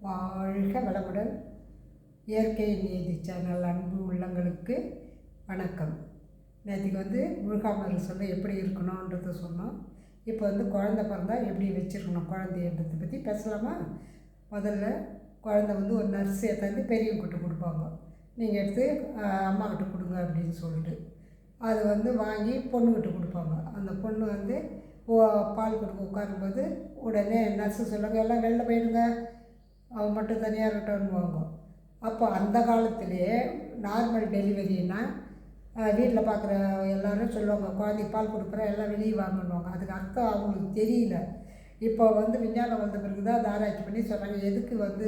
வாழ்க வளமுடன். இயற்கை நீதி சேனல் அன்பு உள்ளங்களுக்கு வணக்கம். நேற்றுக்கு வந்து முழுகாமல் சொல்ல எப்படி இருக்கணுன்றத சொன்னோம். இப்போ வந்து குழந்த பிறந்தா எப்படி வச்சுருக்கணும் குழந்தைன்றதை பற்றி பேசலாமா? முதல்ல குழந்த வந்து ஒரு நர்ஸ் ஏற்றாந்து பெரியவங்கிட்ட கொடுப்பாங்க. நீங்கள் எடுத்து அம்மாக்கிட்ட கொடுங்க அப்படின்னு சொல்லிட்டு. அது வந்து வாங்கி பொண்ணுக்கிட்ட கொடுப்பாங்க. அந்த பொண்ணு வந்து ஓ- பால் கொடுக்க உட்காரும்போது உடனே நர்ஸு சொல்லுவாங்க எல்லாம் வெளில போயிடுங்க. அவன் மட்டும் தனியாக இருக்கட்டும்னுவாங்க அப்போ அந்த காலத்திலே நார்மல் டெலிவரினா வீட்டில் பார்க்குற எல்லோரும் சொல்லுவாங்க குழந்தைக்கு பால் கொடுக்குற எல்லாம் வெளியே வாங்கணுவாங்க அதுக்கு அர்த்தம் அவங்களுக்கு தெரியல. இப்போ வந்து விஞ்ஞானம் வந்த பிறகு தான் அதை ஆராய்ச்சி பண்ணி சொல்கிறாங்க எதுக்கு வந்து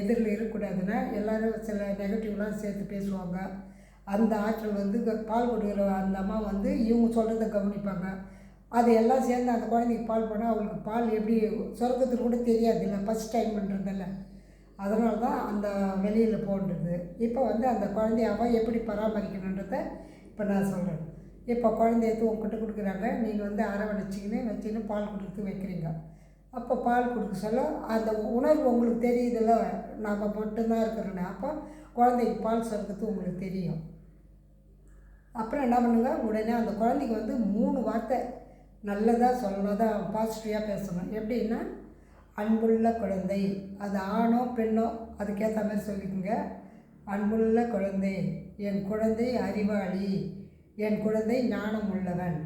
எதிரில் இருக்கக்கூடாதுன்னா எல்லோரும் சில நெகட்டிவ்லாம் சேர்த்து பேசுவாங்க. அந்த ஆற்றல் வந்து பால் கொடுக்குற அந்த அம்மா வந்து இவங்க சொல்கிறத கவனிப்பாங்க. அது எல்லாம் சேர்ந்து அந்த குழந்தைக்கு பால் போனால் அவளுக்கு பால் எப்படி சொர்க்கத்துக்கு கூட தெரியாது இல்லை ஃபஸ்ட் டைம் பண்ணுறதில்ல அதனால தான் அந்த வெளியில் போன்றது. இப்போ வந்து அந்த குழந்தைய அவன் எப்படி பராமரிக்கணுன்றத இப்போ நான் சொல்கிறேன் இப்போ குழந்தைய உங்ககிட்ட கொடுக்குறாங்க. நீங்கள் வந்து அரவணைச்சிக்கின்னு வச்சுன்னு பால் கொடுத்து வைக்கிறீங்க. அப்போ பால் கொடுக்க சொல்ல அந்த உணர்வு உங்களுக்கு தெரியுதுல்ல. நாம் மட்டும்தான் இருக்கிறோன்னு அப்போ குழந்தைக்கு பால் சொர்க்கத்து உங்களுக்கு தெரியும். அப்புறம் என்ன பண்ணுங்க? உடனே அந்த குழந்தைக்கு வந்து மூணு வார்த்தை நல்லதாக சொல்லணும் தான் பாசிட்டிவாக பேசணும். எப்படின்னா அன்புள்ள குழந்தை. அது ஆணோ பெண்ணோ அதுக்கேற்ற மாதிரி சொல்லிக்கோங்க. அன்புள்ள குழந்தை. என் குழந்தை அறிவாளி. என் குழந்தை ஞானம் உள்ளவன்.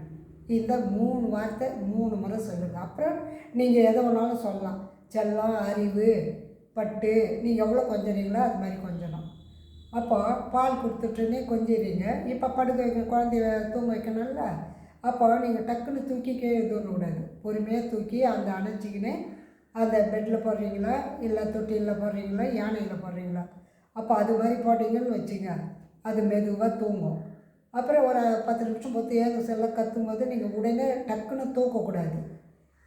இந்த மூணு வார்த்தை மூணு முறை சொல்லுங்கள் அப்புறம் நீங்கள் எதை வேணாலும் சொல்லலாம். செல்லம் அறிவு பட்டு. நீங்கள் எவ்வளோ கொஞ்சறீங்களோ அது மாதிரி கொஞ்சணும். அப்போது பால் கொடுத்துட்டுனே கொஞ்சிறீங்க இப்போ படுக்க வைக்க குழந்தைய தூங்க வைக்கணும்ல? அப்போ நீங்கள் டக்குன்னு தூக்கி கீழே தூர கூடாது. பொறுமையாக தூக்கி அந்த அணைச்சிக்கின்னு அந்த பெட்டில் போடுறீங்களா? இல்லை தொட்டிலில் போடுறீங்களா? யானையில் போடுறீங்களா? அப்போ அது மாதிரி போட்டிங்கன்னு வச்சுங்க. அது மெதுவாக தூங்கும். அப்புறம் ஒரு பத்து நிமிஷம் பத்து ஏங்க செல்ல கத்தும்போது நீங்கள் உடனே டக்குன்னு தூக்கக்கூடாது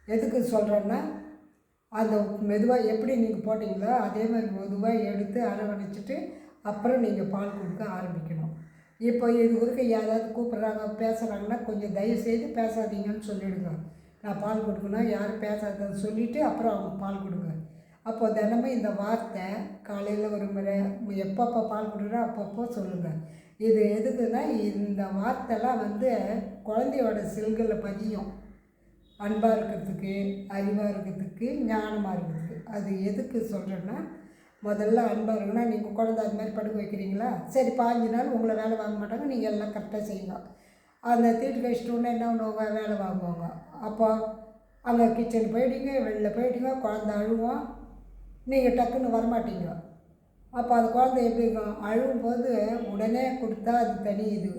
எதுக்கு சொல்கிறேன்னா அந்த மெதுவாக எப்படி நீங்கள் போட்டிங்களோ அதே மாதிரி மெதுவாக எடுத்து அரவணைச்சிட்டு அப்புறம் நீங்கள் பால் கொடுக்க ஆரம்பிக்கணும். இப்போ இது வரைக்கும் யாராவது கூப்பிட்றாங்க பேசுகிறாங்கன்னா கொஞ்சம் தயவுசெய்து பேசாதீங்கன்னு சொல்லிவிடுங்க நான் பால் கொடுக்கணும் யாரும் பேசாதன்னு சொல்லிவிட்டு அப்புறம் அவங்க பால் கொடுங்க. அப்போ தினமும் இந்த வார்த்தை காலையில் ஒரு முறை எப்பப்போ பால் கொடுக்குறோ அப்பப்போ சொல்லுங்கள் இது எதுக்குன்னா இந்த வார்த்தைலாம் வந்து குழந்தையோட செல்களில் பதியும். அன்பாக இருக்கிறதுக்கு அறிவாக இருக்கிறதுக்கு ஞானமாக இருக்கிறதுக்கு. அது எதுக்கு சொல்கிறேன்னா முதல்ல அன்பாக இருக்குன்னா நீங்கள் குழந்தை அது மாதிரி படுக்க வைக்கிறீங்களா? சரி பாஞ்சு நாள் உங்களை வேலை வாங்க மாட்டாங்க நீங்கள் எல்லாம் கரெக்டாக செய்யுங்க. அந்த தீட்டு கழிச்சிட்டு என்ன பண்ணுவாங்க? வேலை வாங்குவாங்க. அப்போ அங்கே கிச்சன் போயிட்டீங்க வெளில போயிட்டீங்க குழந்தை அழுவோம் நீங்கள் டக்குன்னு வரமாட்டீங்க. அப்போ அந்த குழந்தை எப்படி இருக்கும்? அழுவும்போது உடனே கொடுத்தா அது தனி இது.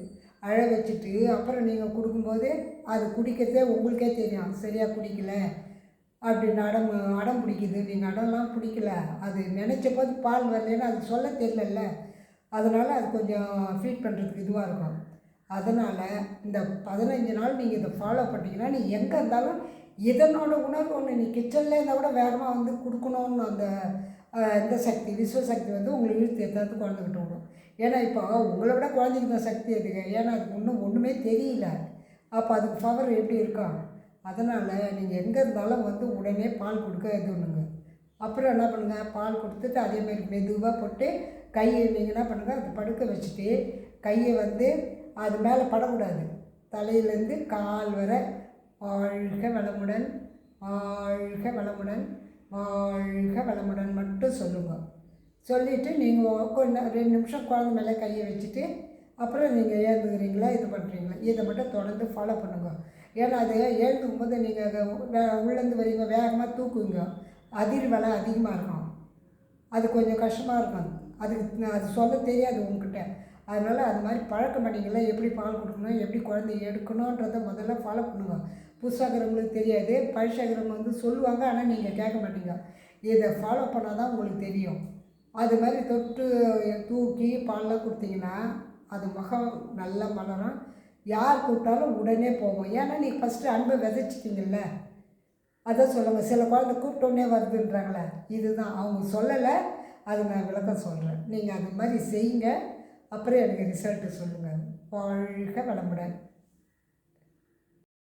அழ வச்சுட்டு அப்புறம் நீங்கள் கொடுக்கும்போது அது குடிக்கிறதே உங்களுக்கே தெரியும். சரியாக குடிக்கல? அப்படின்னு அடம் அடம் பிடிக்குது. நீங்கள் அடம்லாம் பிடிக்கல. அது நினச்ச போது பால் வரலன்னு அது சொல்ல தெரியலல்ல. அதனால் அது கொஞ்சம் ஃபீட் பண்ணுறதுக்கு இதுவாக இருக்கும். அதனால் இந்த பதினஞ்சு நாள் நீங்கள் இதை ஃபாலோ பண்ணிங்கன்னா நீ எங்கே இருந்தாலும் இதனோட உணர்வு ஒன்று நீ கிச்சனில் இருந்தால் கூட வேகமாக வந்து கொடுக்கணும்னு அந்த இந்த சக்தி விஸ்வசக்தி வந்து உங்களை இழுத்து எத்தாவது குழந்தைகிட்ட விடும். ஏன்னா இப்போ உங்களை விட குழந்தைக்கு தான் சக்தி எதுங்க ஏன்னா அதுக்கு இன்னும் ஒன்றுமே தெரியல. அப்போ அதுக்கு பவர் எப்படி இருக்கும் அதனால் நீங்கள் எங்கே இருந்தாலும் வந்து உடனே பால் கொடுக்க இது பண்ணுங்க. அப்புறம் என்ன பண்ணுங்கள் பால் கொடுத்துட்டு அதே மாதிரி மெதுவாக போட்டு கையை நீங்கள் என்ன பண்ணுங்கள் அது படுக்க வச்சுட்டு கையை வந்து அது மேலே படக்கூடாது. தலையிலேருந்து கால் வர வாழ்க வளமுடன் வாழ்க வளமுடன் வாழ்க வளமுடன் மட்டும் சொல்லுங்கள் சொல்லிவிட்டு நீங்கள் கொஞ்சம் ரெண்டு நிமிஷம் குழந்தை மேலே கையை வச்சுட்டு அப்புறம் நீங்கள் ஏந்துக்கிறீங்களா? இது பண்ணுறீங்களா இதை மட்டும் தொடர்ந்து ஃபாலோ பண்ணுங்கள் ஏன்னா அது ஏந்துக்கும் போது நீங்கள் வே உள்ளேருந்து வரீங்க வேகமாக தூக்குவீங்க. அதிர்வலை அதிகமாக இருக்கும். அது கொஞ்சம் கஷ்டமாக இருக்கும். அதுக்கு அது சொல்ல தெரியாது உங்ககிட்ட. அதனால் அது மாதிரி பழக்கம் மாட்டீங்களா எப்படி பால் கொடுக்கணும் எப்படி குழந்தைய எடுக்கணுன்றதை முதல்ல ஃபாலோ பண்ணுவோம் புதுசாகிறவங்களுக்கு தெரியாது. பழசாகிறவங்க வந்து சொல்லுவாங்க ஆனால் நீங்கள் கேட்க மாட்டீங்க. இதை ஃபாலோ பண்ணால் தான் உங்களுக்கு தெரியும். அது மாதிரி தொட்டு தூக்கி பால்லாம் கொடுத்தீங்கன்னா அது முகம் நல்லா மலரும். யார் கூப்பிட்டாலும் உடனே போவோம். ஏன்னா நீங்கள் ஃபஸ்ட்டு அன்பை விதைச்சிட்டிங்கல்ல? அதான் சொல்லுங்கள் சில குழந்தை கூப்பிட்டோன்னே வருதுன்றாங்களே. இதுதான். அவங்க சொல்லலை. அது நான் விளக்கம் சொல்கிறேன் நீங்கள் அது மாதிரி செய்யுங்க. அப்புறம் எனக்கு ரிசல்ட்டு சொல்லுங்கள் வாழ்க வளமுடன்.